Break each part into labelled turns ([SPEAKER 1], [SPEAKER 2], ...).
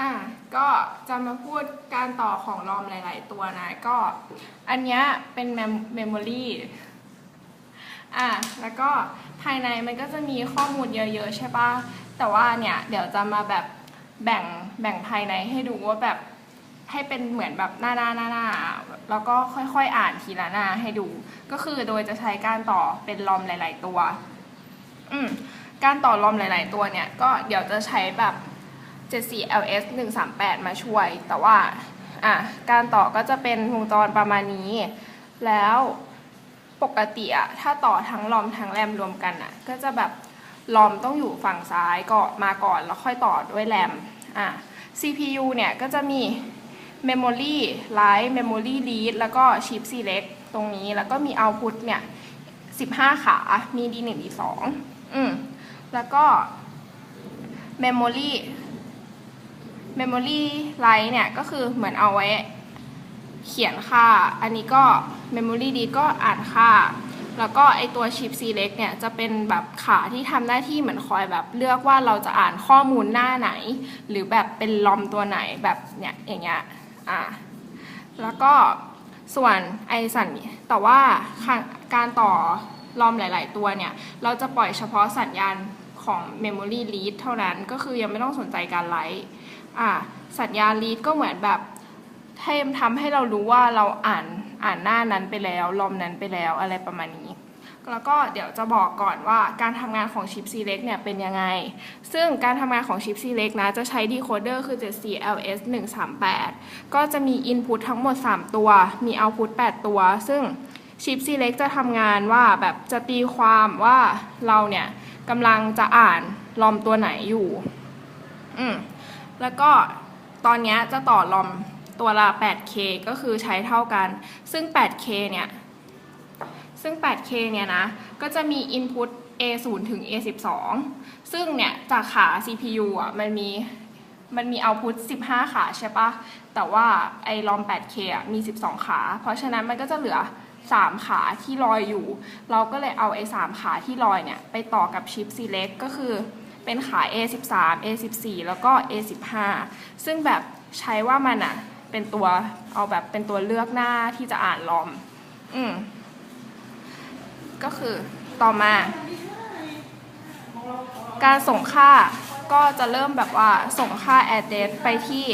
[SPEAKER 1] อะก็จะมาพูดการต่อของรอมหลาย ๆ ตัวนะ ก็อันเนี้ยเป็นเมมโมรีอะแล้วก็ภายในมันก็จะมีข้อมูลเยอะ ๆ ใช่ปะแต่ว่าเนี่ยเดี๋ยวจะมาแบบแบ่งแบ่งภายในให้ดูว่าแบบให้เป็นเหมือนแบบหน้าหน้าหน้าหน้าแล้วก็ค่อยๆอ่านทีละหน้าให้ดู ก็คือโดยจะใช้การต่อเป็นลอมหลาย ๆ ตัว อืมการต่อลอมหลาย ๆ ตัวเนี่ย ก็เดี๋ยวจะใช้แบบ 74LS 138 มาช่วย แต่ว่าอะการต่อก็จะเป็นวงจรประมาณนี้ แล้วปกติอะถ้าต่อทั้งลอมทั้งแรมรวมกันอะก็จะแบบลอมต้องอยู่ฝั่งซ้ายก่อนมาก่อนแล้วค่อยต่อด้วยแรมอะ CPU เนี่ยก็จะมี Memory Write Memory Read แล้วก็ Chip Select ตรงนี้แล้วก็มี Output เนี่ย15 ขา มี D1 D2 อืมแล้วก็ Memory Memory Write เนี่ยก็คือเหมือนเอาไว้เขียนค่า อันนี้ก็ Memory Read ก็อ่านค่า แล้วก็ไอตัว Chip Select เนี่ยจะเป็นแบบขาที่ทำหน้าที่เหมือนคอยแบบเลือกว่าเราจะอ่านข้อมูลหน้าไหน หรือแบบเป็นลอมตัวไหนแบบเนี่ยอย่างเงี้ยอ่าแล้วก็ส่วนไอสัญแต่ว่าการต่อลอมหลาย ๆ ตัวเนี่ย เราจะปล่อยเฉพาะสัญญาณของ Memory Read เท่านั้นก็คือยังไม่ต้องสนใจการไลท์ อ่าสัญญาณ Read ก็เหมือนแบบให้ทำให้เรารู้ว่าเราอ่านอ่านหน้านั้นไปแล้วลอมนั้นไปแล้วอะไรประมาณนี้ แล้วก็เดี๋ยวจะบอกก่อนว่าการทำงานของชิป Select เนี่ยเป็นยังไง ซึ่งการทำงานของชิป Select นะจะใช้ decoder คือ 74LS 138 ก็จะมี input ทั้งหมด 3 ตัว มี output 8 ตัว ซึ่งชิป Select จะทำงานว่าแบบจะตีความว่าเราเนี่ยกำลังจะอ่านลอมตัวไหนอยู่ อืม แล้วก็ตอนนี้จะต่อลอมตัวละ 8K ก็คือใช้เท่ากัน ซึ่ง 8K เนี่ย ซึ่ง 8K เนี่ยนะ ก็จะมี input A0 ถึง A12 ซึ่งเนี่ยจากขา CPU อะมันมีมันมี output 15 ขาใช่ปะ แต่ว่าไอ้ลอม 8K อะมี 12 ขา เพราะฉะนั้นมันก็จะเหลือ 3 ขาที่ลอยอยู่ เราก็เลยเอาไอ้3ขาที่ลอยเนี่ย ไปต่อกับชิป Select ก็คือ เป็นขาย A13 A14 แล้วก็ A15 ซึ่งแบบใช้ว่ามันอะเป็นตัวเอาแบบเป็นตัวเลือกหน้าที่จะอ่านลอม อืม ก็คือต่อมา การส่งค่าก็จะเริ่มแบบว่าส่งค่า address ไปที่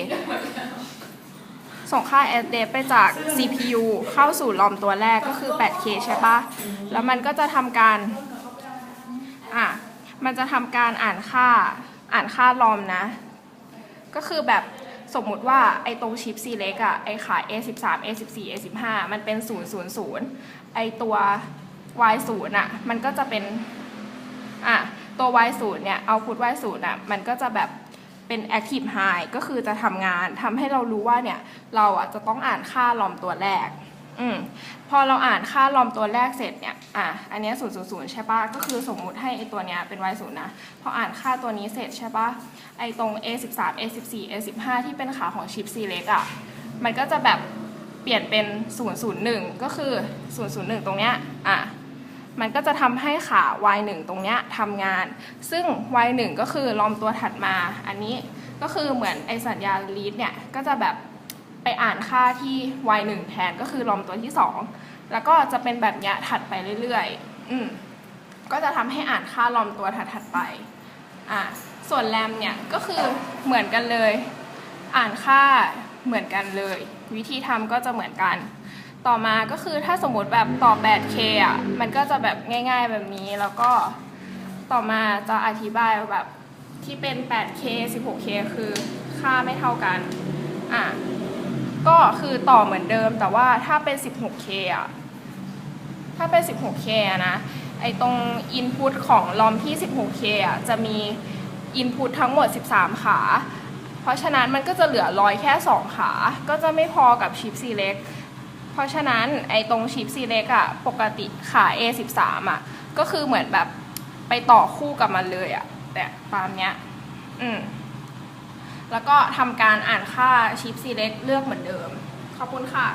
[SPEAKER 1] ส่งค่า address ไปจาก CPU เข้าสู่ลอมตัวแรกก็คือ 8K ใช่ปะแล้วมันก็จะทำการ อะ มันจะทำการอ่านค่าอ่านค่าลอมนะ ก็คือแบบสมมุติว่าไอ้ตรงชิป select อะไอ้ขา A13 A14 A15 มันเป็น000ไอ้ตัว y0 อะมันก็จะเป็นอะตัว y0 เนี่ย output y0 อะมันก็จะแบบเป็น active high ก็คือจะทำงานทำให้เรารู้ว่าเนี่ย เราอะจะต้องอ่านค่าลอมตัวแรก อืมพอเราอ่านค่าลอมตัวแรกเสร็จเนี่ยอะอันเนี้ย000ใช่ปะก็คือสมมุติให้ไอตัวเนี้ยเป็น y0 นะพออ่านค่าตัวนี้เสร็จใช่ปะไอตรง a13 a14 a15 ที่เป็นขาของชิป select อะมันก็จะแบบเปลี่ยนเป็น 001 ก็คือ 001 ตรงเนี้ยอะมันก็จะทำให้ขา y1 ตรงเนี้ยทำงาน ซึ่ง y1 ก็คือลอมตัวถัดมา อันนี้ก็คือเหมือนไอสัญญาณ read เนี่ยก็จะแบบ ไปอ่านค่าที่ y1 แทนก็คือลอมตัวที่ 2 แล้วก็จะเป็นแบบเนี้ยถัดไปเรื่อยๆ อืมก็จะทำให้อ่านค่าลอมตัวถัดๆไป อะส่วนแรมเนี่ยก็คือเหมือนกันเลย อ่านค่าเหมือนกันเลย วิธีทำก็จะเหมือนกัน ต่อมาก็คือถ้าสมมติแบบต่อ 8K อะ มันก็จะแบบง่าย ๆแบบนี้ แล้วก็ต่อมาจะอธิบายแบบที่เป็น 8K 16K คือค่าไม่เท่ากัน อะ ก็คือต่อเหมือนเดิมแต่ว่าถ้าเป็น 16K อะถ้าเป็น 16K อะนะไอตรง input ของลอมที่ 16K อะจะมี input ทั้งหมด 13 ขา เพราะฉะนั้นมันก็จะเหลือลอยแค่ 2 ขา ก็จะไม่พอกับชิป select เพราะฉะนั้นไอตรงชิป select อะปกติขา A13 อะก็คือเหมือนแบบไปต่อคู่กับมันเลยอะแต่ตามเนี้ย อืม แล้วก็ทำการอ่านค่าชิปซีเล็กเลือกเหมือนเดิม ขอบคุณค่ะ